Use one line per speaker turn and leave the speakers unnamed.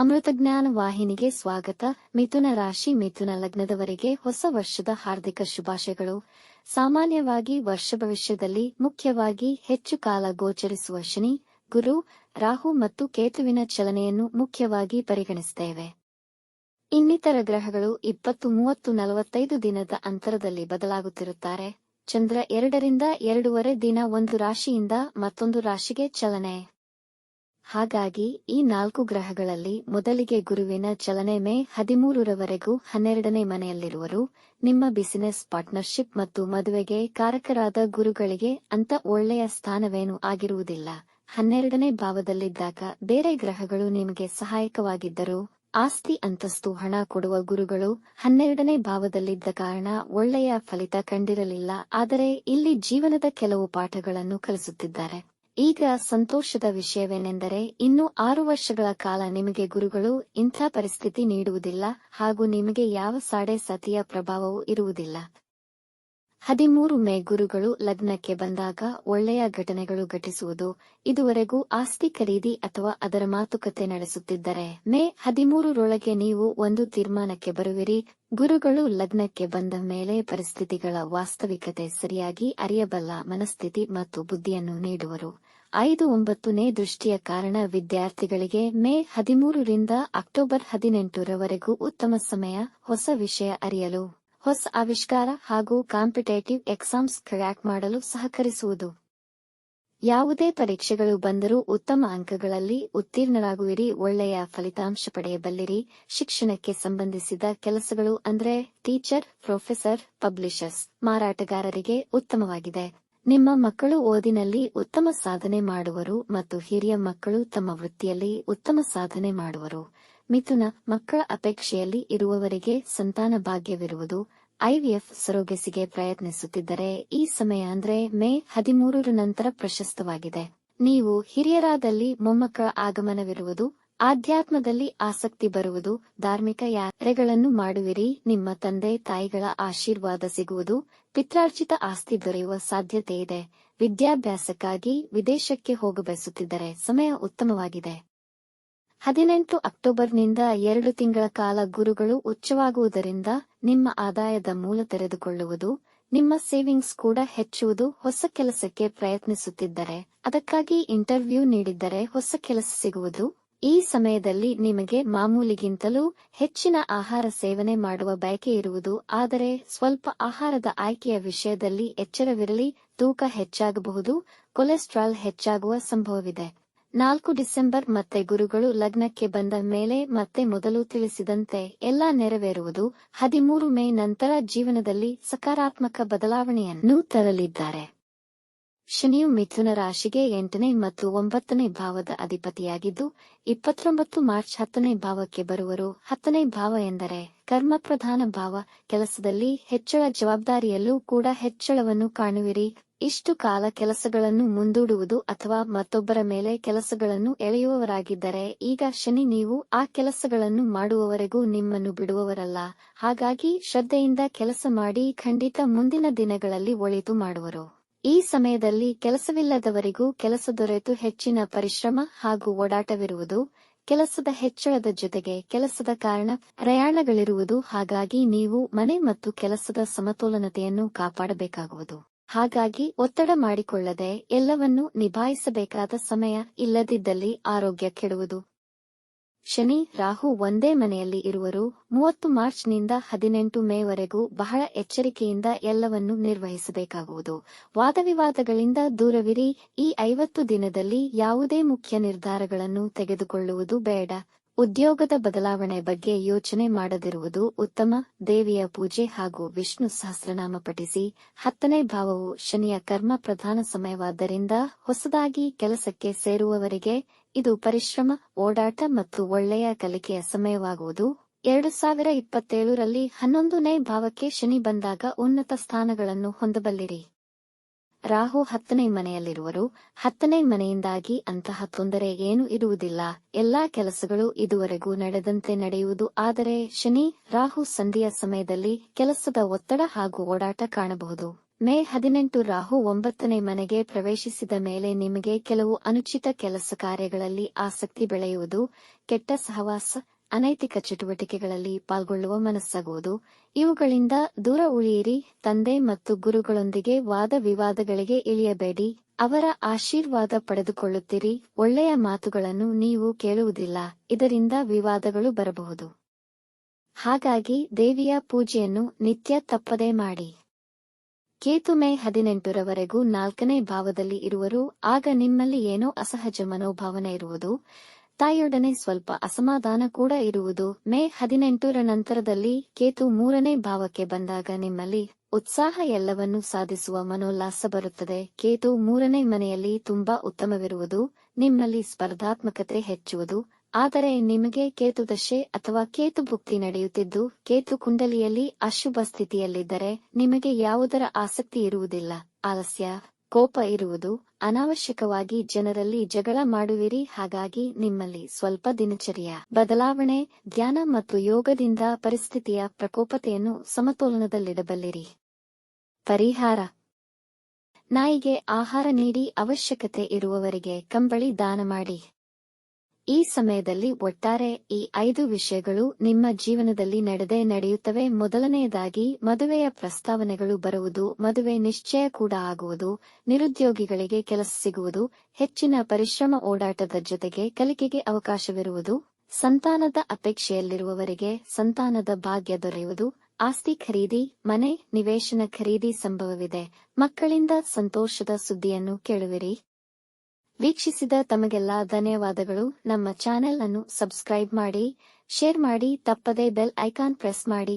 ಅಮೃತಜ್ಞಾನ ವಾಹಿನಿಗೆ ಸ್ವಾಗತ. ಮಿಥುನ ರಾಶಿ ಮಿಥುನ ಲಗ್ನದವರಿಗೆ ಹೊಸ ವರ್ಷದ ಹಾರ್ದಿಕ ಶುಭಾಶಯಗಳು. ಸಾಮಾನ್ಯವಾಗಿ ವರ್ಷ ಭವಿಷ್ಯದಲ್ಲಿ ಮುಖ್ಯವಾಗಿ ಹೆಚ್ಚು ಕಾಲ ಗೋಚರಿಸುವ ಶನಿ, ಗುರು, ರಾಹು ಮತ್ತು ಕೇತುವಿನ ಚಲನೆಯನ್ನು ಮುಖ್ಯವಾಗಿ ಪರಿಗಣಿಸುತ್ತೇವೆ. ಇನ್ನಿತರ ಗ್ರಹಗಳು ಇಪ್ಪತ್ತು ಮೂವತ್ತು ನಲವತ್ತೈದು ದಿನದ ಅಂತರದಲ್ಲಿ ಬದಲಾಗುತ್ತಿರುತ್ತಾರೆ. ಚಂದ್ರ ಎರಡರಿಂದ ಎರಡೂವರೆ ದಿನ ಒಂದು ರಾಶಿಯಿಂದ ಮತ್ತೊಂದು ರಾಶಿಗೆ ಚಲನೆ. ಹಾಗಾಗಿ ಈ ನಾಲ್ಕು ಗ್ರಹಗಳಲ್ಲಿ ಮೊದಲಿಗೆ ಗುರುವಿನ ಚಲನೆ ಮೇ ಹದಿಮೂರರವರೆಗೂ ಹನ್ನೆರಡನೇ ಮನೆಯಲ್ಲಿರುವರು. ನಿಮ್ಮ ಬಿಸಿನೆಸ್ ಪಾರ್ಟ್ನರ್ಶಿಪ್ ಮತ್ತು ಮದುವೆಗೆ ಕಾರಕರಾದ ಗುರುಗಳಿಗೆ ಅಂತ ಒಳ್ಳೆಯ ಸ್ಥಾನವೇನೂ ಆಗಿರುವುದಿಲ್ಲ. ಹನ್ನೆರಡನೇ ಭಾವದಲ್ಲಿದ್ದಾಗ ಬೇರೆ ಗ್ರಹಗಳು ನಿಮಗೆ ಸಹಾಯಕವಾಗಿದ್ದರೂ ಆಸ್ತಿ ಅಂತಸ್ತು ಹಣ ಕೊಡುವ ಗುರುಗಳು ಹನ್ನೆರಡನೇ ಭಾವದಲ್ಲಿದ್ದ ಕಾರಣ ಒಳ್ಳೆಯ ಫಲಿತ ಕಂಡಿರಲಿಲ್ಲ. ಆದರೆ ಇಲ್ಲಿ ಜೀವನದ ಕೆಲವು ಪಾಠಗಳನ್ನು ಕಲಿಸುತ್ತಿದ್ದಾರೆ. ಈಗ ಸಂತೋಷದ ವಿಷಯವೇನೆಂದರೆ ಇನ್ನು ಆರು ವರ್ಷಗಳ ಕಾಲ ನಿಮಗೆ ಗುರುಗಳು ಇಂಥ ಪರಿಸ್ಥಿತಿ ನೀಡುವುದಿಲ್ಲ ಹಾಗೂ ನಿಮಗೆ ಯಾವ ಸಾಡೆ ಸತಿಯ ಪ್ರಭಾವವೂ ಇರುವುದಿಲ್ಲ. ಹದಿಮೂರು ಮೇ ಗುರುಗಳು ಲಗ್ನಕ್ಕೆ ಬಂದಾಗ ಒಳ್ಳೆಯ ಘಟನೆಗಳು ಘಟಿಸುವುದು, ಇದುವರೆಗೂ ಆಸ್ತಿ ಖರೀದಿ ಅಥವಾ ಅದರ ಮಾತುಕತೆ ನಡೆಸುತ್ತಿದ್ದರೆ, ಮೇ ಹದಿಮೂರರೊಳಗೆ ನೀವು ಒಂದು ತೀರ್ಮಾನಕ್ಕೆ ಬರುವಿರಿ. ಗುರುಗಳು ಲಗ್ನಕ್ಕೆ ಬಂದ ಮೇಲೆ ಪರಿಸ್ಥಿತಿಗಳ ವಾಸ್ತವಿಕತೆ ಸರಿಯಾಗಿ ಅರಿಯಬಲ್ಲ ಮನಸ್ಥಿತಿ ಮತ್ತು ಬುದ್ಧಿಯನ್ನು ನೀಡುವರು. ಐದು ಒಂಬತ್ತನೇ ದೃಷ್ಟಿಯ ಕಾರಣ ವಿದ್ಯಾರ್ಥಿಗಳಿಗೆ ಮೇ ಹದಿಮೂರರಿಂದ ಅಕ್ಟೋಬರ್ ಹದಿನೆಂಟರವರೆಗೂ ಉತ್ತಮ ಸಮಯ, ಹೊಸ ವಿಷಯ ಅರಿಯಲು, ಹೊಸ ಆವಿಷ್ಕಾರ ಹಾಗೂ ಕಾಂಪಿಟೇಟಿವ್ ಎಕ್ಸಾಮ್ಸ್ ಕ್ರ್ಯಾಕ್ ಮಾಡಲು ಸಹಕರಿಸುವುದು. ಯಾವುದೇ ಪರೀಕ್ಷೆಗಳು ಬಂದರೂ ಉತ್ತಮ ಅಂಕಗಳಲ್ಲಿ ಉತ್ತೀರ್ಣರಾಗುವಿರಿ, ಒಳ್ಳೆಯ ಫಲಿತಾಂಶ ಪಡೆಯಬಲ್ಲಿರಿ. ಶಿಕ್ಷಣಕ್ಕೆ ಸಂಬಂಧಿಸಿದ ಕೆಲಸಗಳು ಅಂದ್ರೆ ಟೀಚರ್, ಪ್ರೊಫೆಸರ್, ಪಬ್ಲಿಷರ್ಸ್ ಮಾರಾಟಗಾರರಿಗೆ ಉತ್ತಮವಾಗಿದೆ. ನಿಮ್ಮ ಮಕ್ಕಳು ಓದಿನಲ್ಲಿ ಉತ್ತಮ ಸಾಧನೆ ಮಾಡುವರು ಮತ್ತು ಹಿರಿಯ ಮಕ್ಕಳು ತಮ್ಮ ವೃತ್ತಿಯಲ್ಲಿ ಉತ್ತಮ ಸಾಧನೆ ಮಾಡುವರು. ಮಿಥುನ ಮಕ್ಕಳ ಅಪೇಕ್ಷೆಯಲ್ಲಿ ಇರುವವರಿಗೆ ಸಂತಾನ ಭಾಗ್ಯವಿರುವುದು. ಐವಿಎಫ್ ಸರೋಗೆಸಿಗೆ ಪ್ರಯತ್ನಿಸುತ್ತಿದ್ದರೆ ಈ ಸಮಯ ಅಂದ್ರೆ ಮೇ ಹದಿಮೂರರ ನಂತರ ಪ್ರಶಸ್ತವಾಗಿದೆ. ನೀವು ಹಿರಿಯರಾದಲ್ಲಿ ಮೊಮ್ಮಕ್ಕಳ ಆಗಮನವಿರುವುದು. ಆಧ್ಯಾತ್ಮದಲ್ಲಿ ಆಸಕ್ತಿ ಬರುವುದು, ಧಾರ್ಮಿಕ ಯಾತ್ರೆಗಳನ್ನು ಮಾಡುವಿರಿ, ನಿಮ್ಮ ತಂದೆ, ತಾಯಿಗಳ ಆಶೀರ್ವಾದ ಸಿಗುವುದು ಪಿತ್ರಾರ್ಜಿತ ಆಸ್ತಿ ದೊರೆಯುವ ಸಾಧ್ಯತೆ ಇದೆ. ವಿದ್ಯಾಭ್ಯಾಸಕ್ಕಾಗಿ ವಿದೇಶಕ್ಕೆ ಹೋಗಬಯಸುತ್ತಿದ್ದರೆ ಸಮಯ ಉತ್ತಮವಾಗಿದೆ. ಹದಿನೆಂಟು ಅಕ್ಟೋಬರ್ನಿಂದ ಎರಡು ತಿಂಗಳ ಕಾಲ ಗುರುಗಳು ಉಚ್ಚವಾಗುವುದರಿಂದ ನಿಮ್ಮ ಆದಾಯದ ಮೂಲ ತೆರೆದುಕೊಳ್ಳುವುದು, ನಿಮ್ಮ ಸೇವಿಂಗ್ಸ್ ಕೂಡ ಹೆಚ್ಚುವುದು, ಹೊಸ ಕೆಲಸಕ್ಕೆ ಪ್ರಯತ್ನಿಸುತ್ತಿದ್ದರೆ ಅದಕ್ಕಾಗಿ ಇಂಟರ್ವ್ಯೂ ನೀಡಿದ್ದರೆ ಹೊಸ ಕೆಲಸ ಸಿಗುವುದು ಈ ಸಮಯದಲ್ಲಿ ನಿಮಗೆ ಮಾಮೂಲಿಗಿಂತಲೂ ಹೆಚ್ಚಿನ ಆಹಾರ ಸೇವನೆ ಮಾಡುವ ಬಯಕೆ ಇರುವುದು, ಆದರೆ ಸ್ವಲ್ಪ ಆಹಾರದ ಆಯ್ಕೆಯ ವಿಷಯದಲ್ಲಿ ಎಚ್ಚರವಿರಲಿ, ತೂಕ ಹೆಚ್ಚಾಗಬಹುದು, ಕೊಲೆಸ್ಟ್ರಾಲ್ ಹೆಚ್ಚಾಗುವ ಸಂಭವವಿದೆ. ನಾಲ್ಕು ಡಿಸೆಂಬರ್ ಮತ್ತೆ ಗುರುಗಳು ಲಗ್ನಕ್ಕೆ ಬಂದ ಮೇಲೆ ಮತ್ತೆ ಮೊದಲು ತಿಳಿಸಿದಂತೆ ಎಲ್ಲ ನೆರವೇರುವುದು ಹದಿಮೂರು ಮೇ ನಂತರ ಜೀವನದಲ್ಲಿ ಸಕಾರಾತ್ಮಕ ಬದಲಾವಣೆಯನ್ನು ತರಲಿದ್ದಾರೆ. ಶನಿಯು ಮಿಥುನ ರಾಶಿಗೆ ಎಂಟನೇ ಮತ್ತು ಒಂಬತ್ತನೇ ಭಾವದ ಅಧಿಪತಿಯಾಗಿದ್ದು, ಇಪ್ಪತ್ತೊಂಬತ್ತು ಮಾರ್ಚ್ ಹತ್ತನೇ ಭಾವಕ್ಕೆ ಬರುವರು. ಹತ್ತನೇ ಭಾವ ಎಂದರೆ ಕರ್ಮ ಪ್ರಧಾನ ಭಾವ. ಕೆಲಸದಲ್ಲಿ ಹೆಚ್ಚಳ ಜವಾಬ್ದಾರಿಯಲ್ಲೂ ಕೂಡ ಹೆಚ್ಚಳವನ್ನು ಕಾಣುವಿರಿ. ಇಷ್ಟು ಕಾಲ ಕೆಲಸಗಳನ್ನು ಮುಂದೂಡುವುದು ಅಥವಾ ಮತ್ತೊಬ್ಬರ ಮೇಲೆ ಕೆಲಸಗಳನ್ನು ಎಳೆಯುವವರಾಗಿದ್ದರೆ, ಈಗ ಶನಿ ನೀವು ಆ ಕೆಲಸಗಳನ್ನು ಮಾಡುವವರೆಗೂ ನಿಮ್ಮನ್ನು ಬಿಡುವವರಲ್ಲ. ಹಾಗಾಗಿ ಶ್ರದ್ಧೆಯಿಂದ ಕೆಲಸ ಮಾಡಿ ಖಂಡಿತ ಮುಂದಿನ ದಿನಗಳಲ್ಲಿ ಒಳಿತು ಮಾಡುವರು. ಈ ಸಮಯದಲ್ಲಿ ಕೆಲಸವಿಲ್ಲದವರಿಗೂ ಕೆಲಸ ದೊರೆತು ಹೆಚ್ಚಿನ ಪರಿಶ್ರಮ ಹಾಗೂ ಓಡಾಟವಿರುವುದು, ಕೆಲಸದ ಹೆಚ್ಚಳದ ಜೊತೆಗೆ ಕೆಲಸದ ಕಾರಣ ಪ್ರಯಾಣಗಳಿರುವುದು, ಹಾಗಾಗಿ ನೀವು ಮನೆ ಮತ್ತು ಕೆಲಸದ ಸಮತೋಲನತೆಯನ್ನು ಕಾಪಾಡಬೇಕಾಗುವುದು. ಹಾಗಾಗಿ ಒತ್ತಡ ಮಾಡಿಕೊಳ್ಳದೆ ಎಲ್ಲವನ್ನೂ ನಿಭಾಯಿಸಬೇಕಾದ ಸಮಯ ಇಲ್ಲದಿದ್ದಲ್ಲಿ ಆರೋಗ್ಯ ಕೆಡುವುದು. ಶನಿ, ರಾಹು ಒಂದೇ ಮನೆಯಲ್ಲಿ ಇರುವರು. ಮೂವತ್ತು ಮಾರ್ಚ್ನಿಂದ ಹದಿನೆಂಟು ಮೇವರೆಗೂ ಬಹಳ ಎಚ್ಚರಿಕೆಯಿಂದ ಎಲ್ಲವನ್ನೂ ನಿರ್ವಹಿಸಬೇಕಾಗುವುದು. ವಾದವಿವಾದಗಳಿಂದ ದೂರವಿರಿ. ಈ ಐವತ್ತು ದಿನದಲ್ಲಿ ಯಾವುದೇ ಮುಖ್ಯ ನಿರ್ಧಾರಗಳನ್ನು ತೆಗೆದುಕೊಳ್ಳುವುದು ಬೇಡ. ಉದ್ಯೋಗದ ಬದಲಾವಣೆ ಬಗ್ಗೆ ಯೋಚನೆ ಮಾಡದಿರುವುದು ಉತ್ತಮ. ದೇವಿಯ ಪೂಜೆ ಹಾಗೂ ವಿಷ್ಣು ಸಹಸ್ರನಾಮ ಪಠಿಸಿ. ಹತ್ತನೇ ಭಾವವು ಶನಿಯ ಕರ್ಮ ಪ್ರಧಾನ ಸಮಯವಾದ್ದರಿಂದ ಹೊಸದಾಗಿ ಕೆಲಸಕ್ಕೆ ಸೇರುವವರಿಗೆ ಇದು ಪರಿಶ್ರಮ, ಓಡಾಟ ಮತ್ತು ಒಳ್ಳೆಯ ಕಲಿಕೆಯ ಸಮಯವಾಗುವುದು. ಎರಡು ಸಾವಿರ ಇಪ್ಪತ್ತೇಳರಲ್ಲಿ ಹನ್ನೊಂದನೇ ಭಾವಕ್ಕೆ ಶನಿ ಬಂದಾಗ ಉನ್ನತ ಸ್ಥಾನಗಳನ್ನು ಹೊಂದಬಲ್ಲಿರಿ. ರಾಹು ಹತ್ತನೇ ಮನೆಯಲ್ಲಿರುವರು. ಹತ್ತನೇ ಮನೆಯಿಂದಾಗಿ ಅಂತಹ ತೊಂದರೆ ಏನೂ ಇರುವುದಿಲ್ಲ. ಎಲ್ಲಾ ಕೆಲಸಗಳು ಇದುವರೆಗೂ ನಡೆದಂತೆ ನಡೆಯುವುದು. ಆದರೆ ಶನಿ, ರಾಹು ಸಂಧಿಯ ಸಮಯದಲ್ಲಿ ಕೆಲಸದ ಒತ್ತಡ ಹಾಗೂ ಓಡಾಟ ಕಾಣಬಹುದು. ಮೇ ಹದಿನೆಂಟು ರಾಹು ಒಂಬತ್ತನೇ ಮನೆಗೆ ಪ್ರವೇಶಿಸಿದ ಮೇಲೆ ನಿಮಗೆ ಕೆಲವು ಅನುಚಿತ ಕೆಲಸ ಕಾರ್ಯಗಳಲ್ಲಿ ಆಸಕ್ತಿ ಬೆಳೆಯುವುದು, ಕೆಟ್ಟ ಸಹವಾಸ, ಅನೈತಿಕ ಚಟುವಟಿಕೆಗಳಲ್ಲಿ ಪಾಲ್ಗೊಳ್ಳುವ ಮನಸ್ಸಾಗುವುದು. ಇವುಗಳಿಂದ ದೂರ ಉಳಿಯಿರಿ, ತಂದೆ ಮತ್ತು ಗುರುಗಳೊಂದಿಗೆ ವಾದ ವಿವಾದಗಳಿಗೆ ಇಳಿಯಬೇಡಿ. ಅವರ ಆಶೀರ್ವಾದ ಪಡೆದುಕೊಳ್ಳುತ್ತೀರಿ. ಒಳ್ಳೆಯ ಮಾತುಗಳನ್ನು ನೀವು ಕೇಳುವುದಿಲ್ಲ, ಇದರಿಂದ ವಿವಾದಗಳು ಬರಬಹುದು. ಹಾಗಾಗಿ ದೇವಿಯ ಪೂಜೆಯನ್ನು ನಿತ್ಯ ತಪ್ಪದೇ ಮಾಡಿ. ಕೇತು ಮೇ ಹದಿನೆಂಟರವರೆಗೂ ನಾಲ್ಕನೇ ಭಾವದಲ್ಲಿ ಇರುವರು, ಆಗ ನಿಮ್ಮಲ್ಲಿ ಏನೋ ಅಸಹಜ ಮನೋಭಾವನೆ ಇರುವುದು, ತಾಯಿಯೊಡನೆ ಸ್ವಲ್ಪ ಅಸಮಾಧಾನ ಕೂಡ ಇರುವುದು. ಮೇ ಹದಿನೆಂಟರ ನಂತರದಲ್ಲಿ ಕೇತು ಮೂರನೇ ಭಾವಕ್ಕೆ ಬಂದಾಗ ನಿಮ್ಮಲ್ಲಿ ಉತ್ಸಾಹ ಎಲ್ಲವನ್ನೂ ಸಾಧಿಸುವ ಮನೋಲ್ಲಾಸ ಬರುತ್ತದೆ. ಕೇತು ಮೂರನೇ ಮನೆಯಲ್ಲಿ ತುಂಬಾ ಉತ್ತಮವಿರುವುದು, ನಿಮ್ಮಲ್ಲಿ ಸ್ಪರ್ಧಾತ್ಮಕತೆ ಹೆಚ್ಚುವುದು ಆದರೆ ನಿಮಗೆ ಕೇತು ದಶೆ ಅಥವಾ ಕೇತು ಭುಕ್ತಿ ನಡೆಯುತ್ತಿದ್ದು, ಕೇತು ಕುಂಡಲಿಯಲ್ಲಿ ಅಶುಭ ಸ್ಥಿತಿಯಲ್ಲಿದ್ದರೆ ನಿಮಗೆ ಯಾವುದರ ಆಸಕ್ತಿ ಇರುವುದಿಲ್ಲ. ಆಲಸ್ಯ, ಕೋಪ ಇರುವುದು. ಅನಾವಶ್ಯಕವಾಗಿ ಜನರಲ್ಲಿ ಜಗಳ ಮಾಡುವಿರಿ, ಹಾಗಾಗಿ ನಿಮ್ಮಲ್ಲಿ ಸ್ವಲ್ಪ ದಿನಚರಿಯ. ಬದಲಾವಣೆ, ಧ್ಯಾನ ಮತ್ತು ಯೋಗದಿಂದ ಪರಿಸ್ಥಿತಿಯ ಪ್ರಕೋಪತೆಯನ್ನು ಸಮತೋಲನದಲ್ಲಿಡಬಲ್ಲಿರಿ. ಪರಿಹಾರ. ನಾಯಿಗೆ ಆಹಾರ ನೀಡಿ ಅವಶ್ಯಕತೆ ಇರುವವರಿಗೆ ಕಂಬಳಿ ದಾನ ಮಾಡಿ. ಈ ಸಮಯದಲ್ಲಿ ಒಟ್ಟಾರೆ ಈ ಐದು ವಿಷಯಗಳು ನಿಮ್ಮ ಜೀವನದಲ್ಲಿ ನಡೆದೇ ನಡೆಯುತ್ತವೆ. ಮೊದಲನೆಯದಾಗಿ, ಮದುವೆಯ ಪ್ರಸ್ತಾವನೆಗಳು ಬರುವುದು, ಮದುವೆ ನಿಶ್ಚಯ ಕೂಡ ಆಗುವುದು, ನಿರುದ್ಯೋಗಿಗಳಿಗೆ ಕೆಲಸ ಸಿಗುವುದು, ಹೆಚ್ಚಿನ ಪರಿಶ್ರಮ ಓಡಾಟದ ಜೊತೆಗೆ ಕಲಿಕೆಗೆ ಅವಕಾಶವಿರುವುದು, ಸಂತಾನದ ಅಪೇಕ್ಷೆಯಲ್ಲಿರುವವರಿಗೆ ಸಂತಾನದ ಭಾಗ್ಯ ದೊರೆಯುವುದು, ಆಸ್ತಿ ಖರೀದಿ, ಮನೆ, ನಿವೇಶನ ಖರೀದಿ ಸಂಭವವಿದೆ. ಮಕ್ಕಳಿಂದ ಸಂತೋಷದ ಸುದ್ದಿಯನ್ನು ಕೇಳುವಿರಿ. ವೀಕ್ಷಿಸಿದ ತಮಗೆಲ್ಲ ಧನ್ಯವಾದಗಳು. ನಮ್ಮ ಚಾನೆಲ್ ಅನ್ನು ಸಬ್ಸ್ಕ್ರೈಬ್ ಮಾಡಿ, ಶೇರ್ ಮಾಡಿ, ತಪ್ಪದೇ ಬೆಲ್ ಐಕಾನ್ ಪ್ರೆಸ್ ಮಾಡಿ.